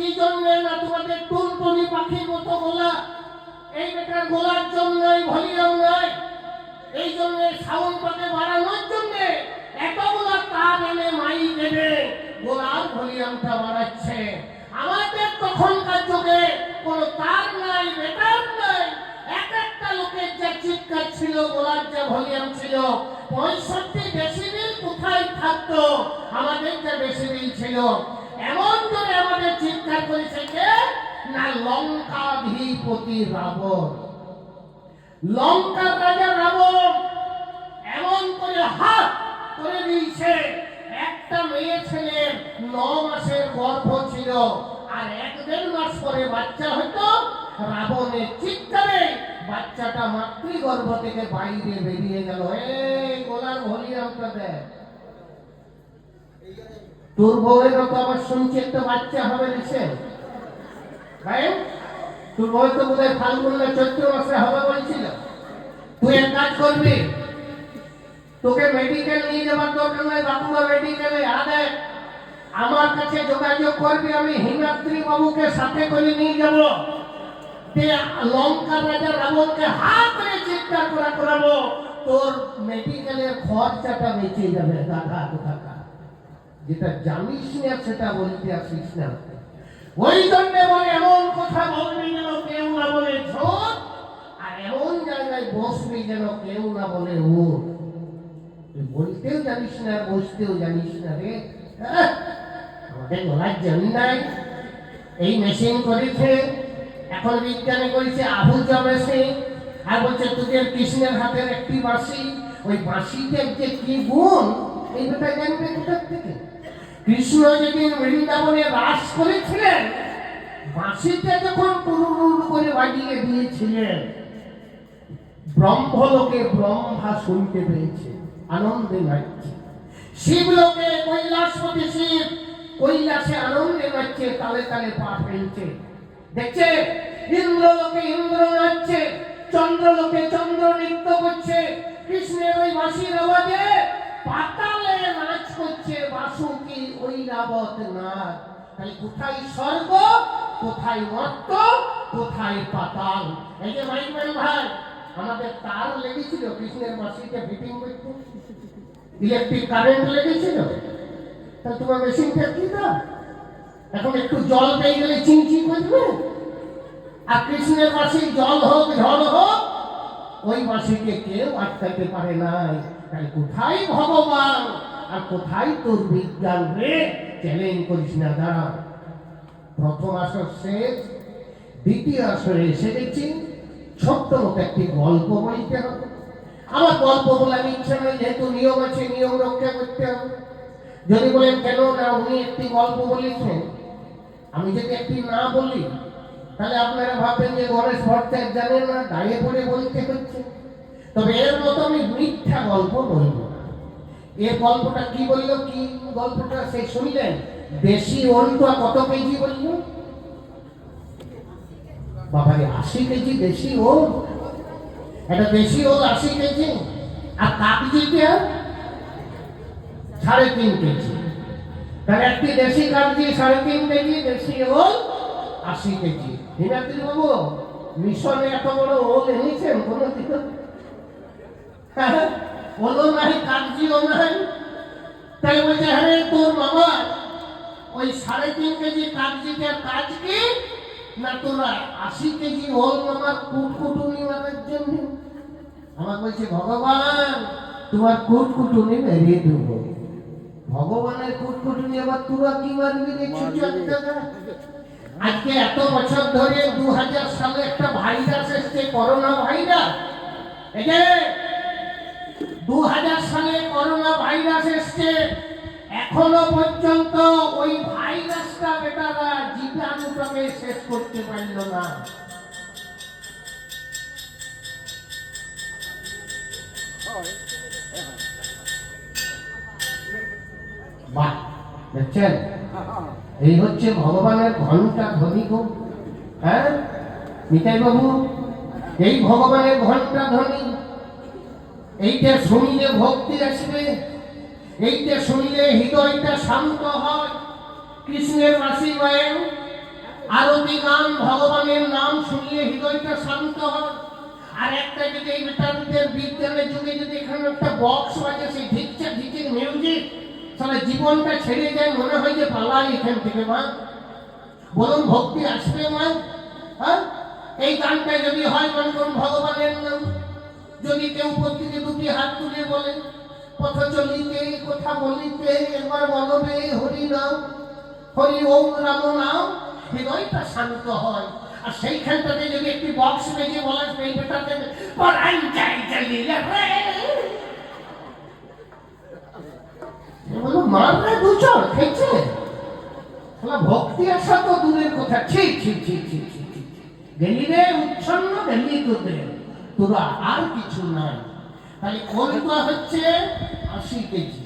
কি জন্য না তোমাদের টুনটুনি পাখির মতো গোলা? এই বেটার গোলার জন্যই, ভলিউম নয়। এই জন্য সাউন্ডটাকে বাড়ানোর জন্য এতগুলো তার এনে মাই দেবে, গোলার ভলিউমটা বাড়াচ্ছে। আমাদের তখনকার যুগে কোনো তার নাই, বেটার নাই। এক একটা লোকের যা চিৎকার ছিল, গোলার যা ভলিউম ছিল, পঁয়ষট্টি ডেসিবেল কোথায় থাকতো? আমাদের যা ডেসিবেল ছিল এমন করে আমাদের চিৎকার করেছে কে না, লঙ্কাধিপতি রাবণ। লঙ্কার রাজা রাবণ এমন করে হাত করে দিয়েছে, একটা মেয়ে ছেলের ন মাসের গর্ভ ছিল, আর এক দেড় মাস পরে বাচ্চা হতো রাবণের চিৎকারে বাচ্চাটা মাতৃগর্ভ থেকে বাইরে বেরিয়ে গেল। এই গোলার ভলিউমটা দেখ তোর বউয়েরও তো আবার শুনছি একটা বাচ্চা হবে নিচে ভাই, তোর বউ তো বোধ হয় ফাল্গুন না চৈত্র মাসে হবে বলছিল। তুই এক কাজ করবি, তোকে মেডিকেল নিয়ে যাবার দরকার নাই বাঁকুড়া মেডিকেলে আদে আমার কাছে যোগাযোগ করবি, আমি হিমাদ্রি বাবুকে সাথে করে নিয়ে যাব। দিয়ে লঙ্কার রাজা রাবণকে হা করে চিৎকার করা করাবো। তোর মেডিকেলের খরচাটা বেঁচে যাবে, দাদা টাকা যেটা জানিস না, সেটা বলতে আসিস না। ওই জন্য বলে, এমন কথা বলবি যেন কেউ না বলে আর এমন জায়গায় বসবি যেন কেউ না বলে ও তুই বলতেও জানিস না, বসতেও জানিস না রে! আমাদের গলার জন্য নাই। এই মেশিন করেছে, এখন বিজ্ঞানী করেছে আহুজা মেশিন আর বলছে, তোদের কৃষ্ণের হাতের একটি বাঁশি। ওই বাঁশিতে যে কি গুণ, এই ব্যাপারে জানবে কোথার থেকে? কৃষ্ণ যেদিন বৃন্দাবনে রাস করেছিলেন বাঁশিটা যখন টুরুরু করে বাজিয়ে দিয়েছিলেন, ব্রহ্মলোকে ব্রহ্মা শুনতে পেয়েছে, আনন্দে নাচছে শিবলোকে কৈলাসপতি শিব, কৈলাসে আনন্দে নাচছে তালে তালে পা ফেলছে। দেখছে? ইন্দ্রলোকে ইন্দ্র নাচছে চন্দ্রলোকে চন্দ্র নৃত্য করছে, কৃষ্ণের ওই বাঁশির আওয়াজে পাতালে নাচ করছে বাসুকি ওই রাবত নাচ। তাই কোথায় স্বর্গ, কোথায় মর্ত কোথায় পাতাল? এই যে মাইক মাইকম্যান ভাই, আমাদের তার লেগেছিল, কৃষ্ণের ফিটিং করতে। ইলেকট্রিক কারেন্ট লেগেছিল। তাহলে তোমার মেশিনটা কি দাম এখন একটু জল পেয়ে গেলে চিনচি করবে? আর কৃষ্ণের বাসি জল হোক, ঝড় হোক ওই বাসিকে কেউ আটকাতে পারে নাই। তাই কোথায় ভগবান? আর কোথায় তোর বিজ্ঞান রে? চ্যালেঞ্জ করিস না, দাঁড়া। প্রথম আসর শেষ, দ্বিতীয় আসরে এসে গেছি ছোট্ট মতো একটি গল্প বলতে হবে। আমার গল্প বলার ইচ্ছা নেই, যেহেতু নিয়ম আছে, নিয়ম রক্ষা করতে হবে। যদি বলেন, কেন না, উনি একটি গল্প বলেছেন? আমি যদি একটি না বলি তাহলে আপনারা ভাববেন যে গণেশ ভট্টাচার্য জানেন না দাঁড়িয়ে পড়ে বলতে হচ্ছে। তবে এর মতো আমি মিথ্যা গল্প বলব এর গল্পটা কি বলল, কি গল্পটা সে শুনলেন? দেশি ওলটা কত কেজি বলল? বাবারে আশি কেজি দেশি ওল? একটা দেশি ওল আশি কেজি? আর কাগজিটা সাড়ে তিন কেজি। তাহলে একটি দেশি কাগজি সাড়ে তিন কেজি, দেশি ওল আশি কেজি। হিমাদ্রি বাবু মিশনে এত বড় ওল এনেছেন কোনো দিন ওলও নাই কাগজিও নাই। তাই বলছে হ্যাঁ তোর বাবা ওই সাড়ে তিন কেজি কাগজিটার কাজ কি? না তোরা আশি কেজি ওল আমার কুটকুটুনি মারার জন্য? আমার বলছে ভগবান তোমার কুটকুটুনি মেরিয়ে দেবো। ভগবানের কুটকুটুনি আবার তোরা কি মারবি রে ছুটি আজকে এত বছর ধরে দু হাজার সালে একটা ভাইরাস এসছে করোনা ভাইরাস দু হাজার সালে করোনা ভাইরাস এসছে, এখনও পর্যন্ত ওই ভাইরাসটা বেটারা জীবাণুটাকে শেষ করতে পারল না। বাহ দেখছেন? এই হচ্ছে ভগবানের ঘণ্টা গো হ্যাঁ? নিতাই বাবু এই ভগবানের ঘণ্টা ধ্বনি, এইটা শুনলে ভক্তি আসবে, এইটা শুনলে হৃদয়টা শান্ত হয়। কৃষ্ণের বায়ু আরতি গান, ভগবানের নাম শুনলে হৃদয়টা শান্ত হয়। আর একটা যদি এই বিজ্ঞানের যুগে যদি এখানে একটা বক্স বাজে, সেই ঢিকছে ঢিকের মিউজিক তাহলে জীবনটা ছেড়ে যায়, মনে হয় যে পালাই এখান থেকে মা। বলুন ভক্তি আসবে মা। হ্যাঁ? এই গানটা যদি হয় মনে করুন ভগবানের নাম, যদি কেউ প্রত্যেকে দুটি হাত তুলে বলে, পথ চলিতে, কথা বলিতে, একবার বলবে হরি নাম, হরি ওম রাম নাম, হৃদয়টা শান্ত হয়। আর সেইখানটাতে যদি একটি বক্স বেজে বলা এই বেটাতে পরাই যাই চালিয়ে বলো মারলে খেয়েছে? শালা ভক্তি আসা তো দূরের কথা। ঠিক ঠিক ঠিক ঠিক ঠিক গেলি রে, উচ্ছন্ন, গেলি তোদের। তোরা আর কিছু নাই। তাহলে কোনটা হচ্ছে আশি কেজি।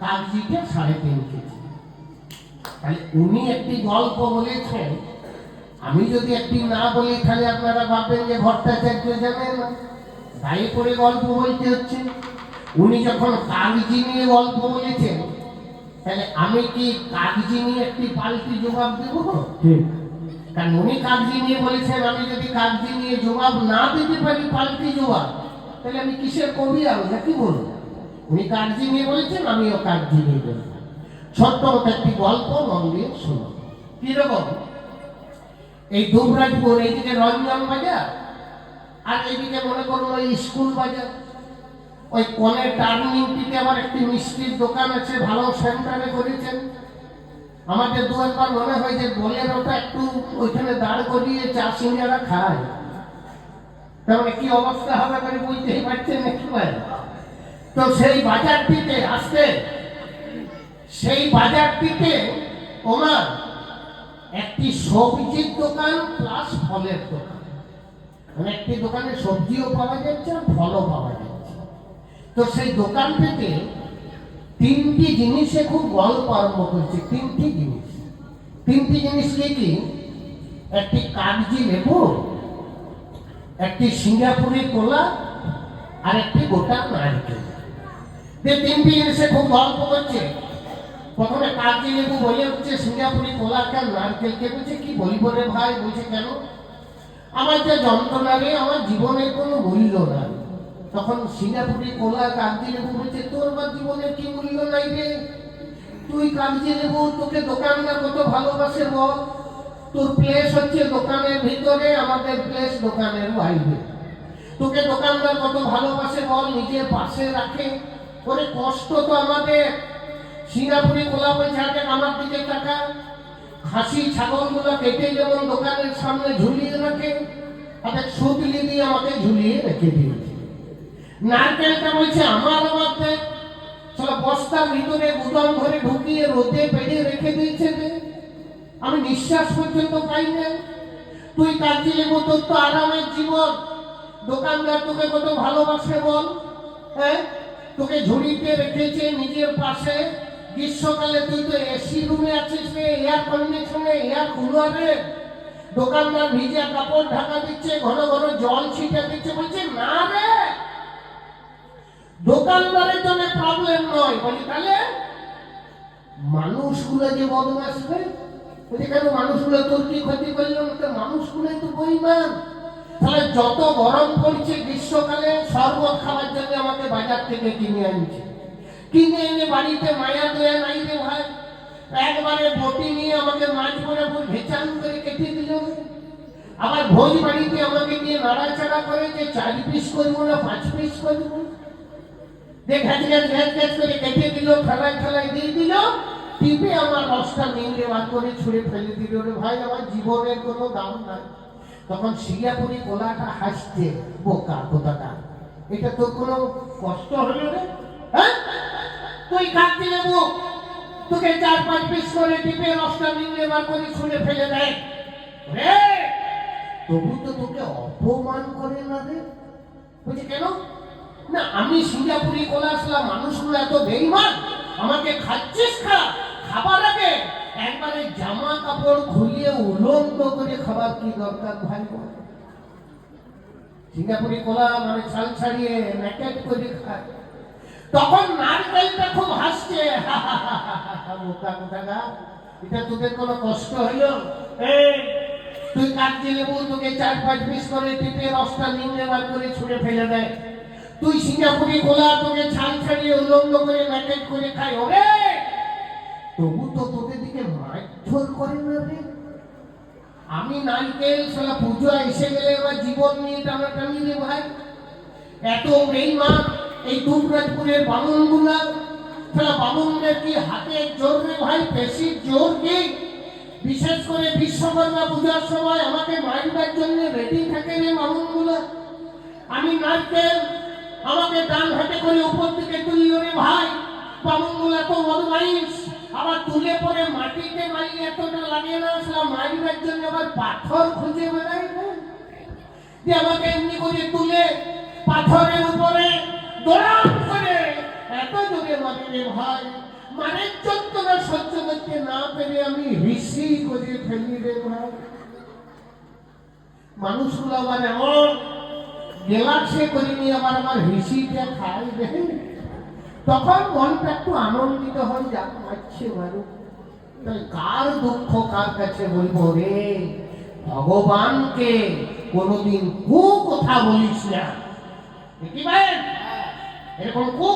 কাগজিটা সাড়ে তিন কেজি। তাহলে উনি একটি গল্প বলেছেন। আমি যদি একটি না বলি, তাহলে আপনারা ভাববেন যে ভট্টাচার্য জানেন গায়ে পড়ে গল্প বলতে হচ্ছে। উনি যখন কাগজি নিয়ে গল্প বলেছেন তাহলে আমি কি কাগজি নিয়ে একটি পাল্টি জবাব দেব? কারণ উনি কাগজি নিয়ে বলেছেন আমি যদি কাগজি নিয়ে জবাব না দিতে পারি পাল্টি জবাব তাহলে আমি কিসের কবি আমি না কি বলব? উনি কাগজি নিয়ে বলেছেন আমিও কাগজি নিয়ে বলব। ছোট্ট মতো একটি গল্প মন দিয়ে শুনো। কীরকম এই দুবরাজপুর এইদিকে রঞ্জন বাজার আর এইদিকে মনে করুন ওই স্কুল বাজার। ওই কনে টার্নিং দিকে আবার একটি মিষ্টির দোকান আছে, ভালো সেন্টারে করেছেন। আমাদের দু একবার মনে হয় যে বলের ওটা একটু ওইখানে দাঁড় করিয়ে চা সিঙ্গারা খায়। তাহলে কি অবস্থা হবে মানে বুঝতেই পারছেন নাকি ভাই? তো সেই বাজারটিতে আসতে সেই বাজারটিতে ওনার একটি সবজির দোকান প্লাস ফলের দোকান। মানে একটি দোকানে সবজিও পাওয়া যাচ্ছে আর ফলও পাওয়া যাচ্ছে। তো সেই দোকান থেকে তিনটি জিনিসে খুব গল্প আরম্ভ করছে। তিনটি জিনিস। তিনটি জিনিস কি কি? একটি কাগজি লেবু, একটি সিঙ্গাপুরি কোলা, আর একটি গোটা নারকেল। যে তিনটি জিনিসে খুব গল্প করছে। প্রথমে কাগজি লেবু বলে হচ্ছে সিঙ্গাপুরি কলা একটা নারকেলকে। বলছে, কি বলব রে ভাই? বলছে, কেন? আমার যে যন্ত্রণা নেই আমার জীবনের কোনো মূল্য নাই। তখন সিঙ্গাপুরি কোলা কাগজি লেবু বলছে তোর বা জীবনের কি মূল্য নাই রে? তুই কাগজি লেবু, তোকে দোকানদার কত ভালোবাসে বল? তোর প্লেস হচ্ছে দোকানের ভিতরে, আমাদের প্লেস দোকানের বাইরে। তোকে দোকানদার কত ভালোবাসে বল, নিজের পাশে রাখে। ওরে কষ্ট তো আমাদের। সিঙ্গাপুরি কোলা বলছে আগে আমার দিকে টাকা খাসি ছাগলগুলো কেটে যেমন দোকানের সামনে ঝুলিয়ে রাখে তাদের সুতলি দিয়ে আমাকে ঝুলিয়ে রেখে দিয়েছে। নারকেলটা বলছে, আমার মধ্যে সব বস্তার ভিতরে গুদাম ঘরে ঢুকিয়ে রোদে পেড়ে রেখে দিয়েছে রে আমি নিঃশ্বাস পর্যন্ত পাই না। তুই কাজে লেবো তোর তো আরামের জীবন। দোকানদার তোকে কত ভালোবাসে বল হ্যাঁ? তোকে ঝুড়িতে রেখেছে নিজের পাশে। গ্রীষ্মকালে তুই তো এসি রুমে আছিস রে, এয়ার কন্ডিশনে, এয়ার কুলারে। দোকানদার ভিজে কাপড় ঢাকা দিচ্ছে, ঘন ঘন জল ছিটা দিচ্ছে, বলছে, না রে দোকানদারের জন্য প্রবলেম নয়। বলি, তাহলে মানুষগুলো যে বদমাস রে বলছে কেন মানুষগুলো তোর কি ক্ষতি করলাম তো মানুষগুলো তো বইমান তাহলে যত গরম পড়ছে গ্রীষ্মকালে, শরবত খাওয়ার জন্য আমাকে বাজার থেকে কিনে আনছে। কিনে এনে বাড়িতে মায়া দয়া নাই রে ভাই। একবারে বটি নিয়ে আমাকে মাছ পরে ভেচান করে কেটে দিল। আবার ভোজ বাড়িতে আমাকে নিয়ে নাড়াচাড়া করে যে চার পিস করব না, পাঁচ পিস করব। দেখ ঘ্যাচ ঘ্যাচ ঘ্যাচ করে কেটে দিল খেলায় খেলায় দিয়ে দিল, টিপে আমার রসটা নিংড়ে বার করে ছুঁড়ে ফেলে দিল। রে ভাই, আমার জীবনের কোনো দাম নাই। তখন সিঙ্গাপুরি কোলাটা হাসছে, বোকা কোথাটা এটা তোর কোনো কষ্ট হলো রে? হ্যাঁ? তুই কাটতে নেব তোকে চার পাঁচ পিস করে টিপে রসটা নিংড়ে বার করে ছুঁড়ে ফেলে দেয়। রে! তবু তো তোকে অপমান করে না রে? বলছে, কেন? না, আমি সিঙ্গাপুরি আসলাম, মানুষগুলো এত বেইমান আমাকে খাচ্ছিস খা, খাবার আগে। একবারে জামা কাপড় খুলিয়ে উলঙ্গ করে খাবার কি দরকার ভাই? সিঙ্গাপুরি কোলা মানে ছাল ছাড়িয়ে ন্যাকেট করে খায়। তখন নারকেলটা খুব হাসছে বোকা কোথাকা এটা তোদের কোনো কষ্ট হইল? তুই কাটতে লেবু তোকে চার পাঁচ পিস করে টিপে রসটা নিংড়ে বার করে ছুঁড়ে ফেলে দেয় তুই সিঙ্গাপুরি কোলা তোকে ছাল ছাড়িয়ে উলঙ্গ করে ম্যাকেট করে খাই ওরে তবু তো তোদের দিকে মারধর করে না রে। আমি নারকেল সালা পুজো এসে গেলে এবার জীবন নিয়ে টানাটানি রে ভাই। এত বেইমান এই দুবরাজপুরের বামুনগুলা। সালা বামুনদের কি হাতে জোর রে ভাই পেশির জোর কি? বিশেষ করে বিশ্বকর্মা পূজার সময় আমাকে মারবার জন্য রেডি থাকে রে বামুনগুলা। আমি নারকেল আমাকে ডান হাতে করে উপর দিকে তুলল রে ভাই। বামুনগুলা আবার তুলে পরে মাটিতে এতটা লাগে না মারিবার জন্য আবার পাথর খুঁজে বেড়াই যে আমাকে এমনি করে তুলে পাথরের উপরে দৌড়াম করে। এত জোরে মারে রে ভাই। মানে যন্ত্রণা সহ্য করতে না পেরে আমি হিসি করে ফেলি রে ভাই। মানুষগুলো আবার এমন গেলাক্সে করে নিয়ে আবার আমার যে খাই দেখে তখন মনটা একটু আনন্দিত হয়, যা পাচ্ছে ভালো তাই কার দুঃখ, কার কাছে বলব রে? ভগবানকে কোনোদিন কু কথা বলিস না। ভাই, এরকম কু